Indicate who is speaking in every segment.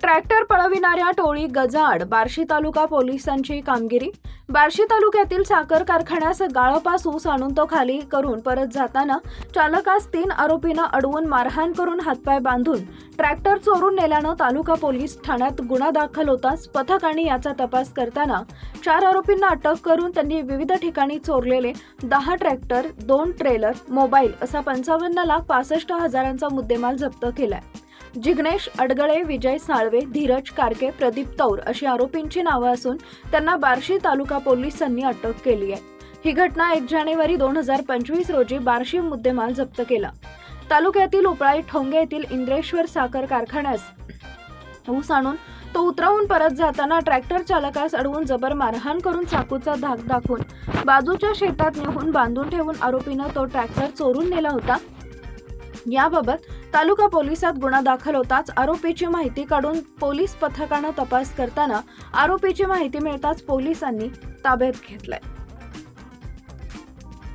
Speaker 1: Tractor पळविणाऱ्या टोळी गजाड बार्शी तालुका पोलिसांची कामगिरी? बार्शी तालुक्यातील साखर कारखान्यास गाळपास ऊस आणून तो खाली करून परत जाताना चालकास तीन आरोपींना अडवून मारहाण करून हातपाय बांधून ट्रॅक्टर चोरून नेल्यानं तालुका पोलीस ठाण्यात गुन्हा दाखल होताच पथकाने याचा तपास करताना चार आरोपींना अटक करून त्यांनी विविध ठिकाणी चोरलेले दहा ट्रॅक्टर दोन ट्रेलर मोबाईल असा पंचावन्न लाख पासष्ट हजारांचा मुद्देमाल जप्त केलाय. जिग्नेश अडगळे विजय साळवे धीरज कारके प्रदीप तौर अशी आरोपींची नावं असून त्यांना बार्शी तालुका पोलिसांनी अटक केली आहे. ही घटना एक जानेवारी दोन हजार पंचवीस रोजी बार्शी मुद्देमाल जप्त केला. तालुक्यातील उपळाई ठोंगे येथील इंद्रेश्वर साखर कारखान्यास ऊस आणून तो उतरवून परत जाताना ट्रॅक्टर चालकास अडवून जबर मारहाण करून चाकूचा धाक दाखवून बाजूच्या शेतात नेऊन बांधून ठेवून आरोपीनं तो ट्रॅक्टर चोरून नेला होता. याबाबत तालुका पोलिसात गुन्हा दाखल होताच आरोपीची माहिती काढून पोलीस पथकानं तपास करताना आरोपीची माहिती मिळताच पोलिसांनी ताब्यात घेतलाय.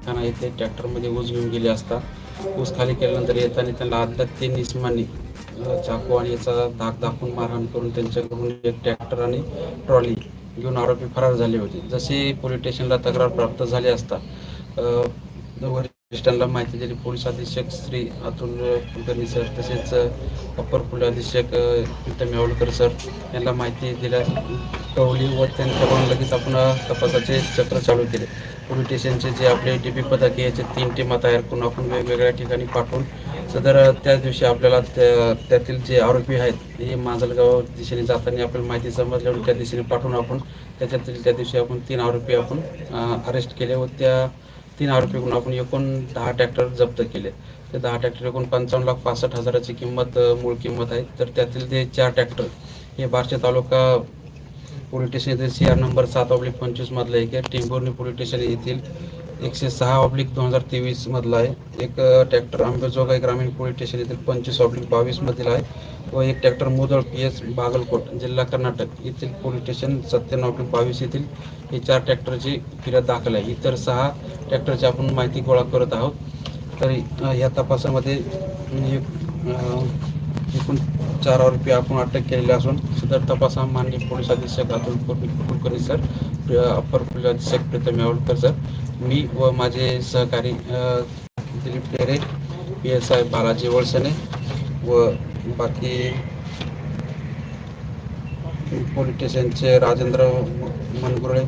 Speaker 2: त्यांना येथे ट्रॅक्टरमध्ये ऊस घेऊन गेले असता ऊस खाली केल्यानंतर येताना त्यांना आदल्या तीन इस्मानी चाकू आणि याचा धाक दाखवून मारहाण करून त्यांच्याकडून एक ट्रॅक्टर आणि ट्रॉली घेऊन आरोपी फरार झाले होते. जसे पोलीस स्टेशनला तक्रार प्राप्त झाली असता वरिष्ठांना माहिती दिली. पोलीस अधीक्षक श्री अतुल कुलकर्णी सर तसेच अप्पर पोलीस अधीक्षक अ, प्रीतम यावलकर सर यांना माहिती दिल्या कळवली व त्यांच्याकडून लगेच आपण तपासाचे चक्र चालू केले. पोलीस स्टेशनचे जे आपले डी पी पथक याचे तीन टीमा तयार करून आपण वेगवेगळ्या ठिकाणी पाठवून सदर त्या दिवशी आपल्याला त्या त्यातील जे आरोपी आहेत हे मांजलगाव दिशेने जाताना आपल्याला माहिती समजल्यावर त्या दिशेने पाठवून आपण त्याच्यातील त्या दिवशी आपण तीन आरोपी आपण अरेस्ट केले व त्या तीन आरोपीकडून आपण एकूण दहा ट्रॅक्टर जप्त केले. ते दहा ट्रॅक्टर एकूण पंचावन्न लाख पासष्ट हजाराची किंमत मूळ किंमत आहे. तर त्यातील ते चार ट्रॅक्टर हे बार्शी तालुका पोलीस स्टेशन येथील सी आर नंबर सात ऑब्लिक पंचवीसमधलं आहे एक आहे. टेंभुर्णी पोलीस स्टेशन येथील एकशे सहा ऑब्लिक दोन हजार तेवीसमधला आहे. एक ट्रॅक्टर आंबेजोगाई ग्रामीण पोलीस स्टेशन येथील पंचवीस ऑब्लिक बावीसमधील आहे. व एक tractor Mudhol P S Bagalkot जिल्हा कर्नाटक येथील पोलीस स्टेशन सत्त्याण्णव बावीस येथील हे चार ट्रॅक्टरची फिर्याद दाखल आहे. इतर सहा ट्रॅक्टरची आपण माहिती गोळा करत आहोत. तरी या तपासामध्ये एकूण चार आरोपी आपण अटक केलेले असून सदर तपास हा माननीय पोलीस अधीक्षक अतुल कुलकर्णी सर प्र- अप्पर पोलीस अधीक्षक प्रीतम यावलकर सर मी व माझे सहकारी Dilip Tere P S I Balaji Walsane व बाकी पोलिटिशियनचे राजेंद्र मनगुरळे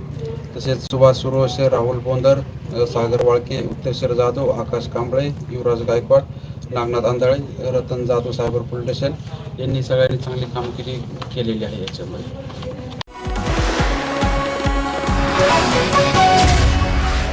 Speaker 2: तसेच सुभाष सुरोश राहुल बोंदर सागर वाळके उत्तरेश्वर जाधव आकाश कांबळे युवराज गायकवाड नागनाथ आंधळे रतन जाधव सायबर पोलिटिशियन यांनी सगळ्यांनी चांगली कामगिरी केलेली आहे याच्यामध्ये.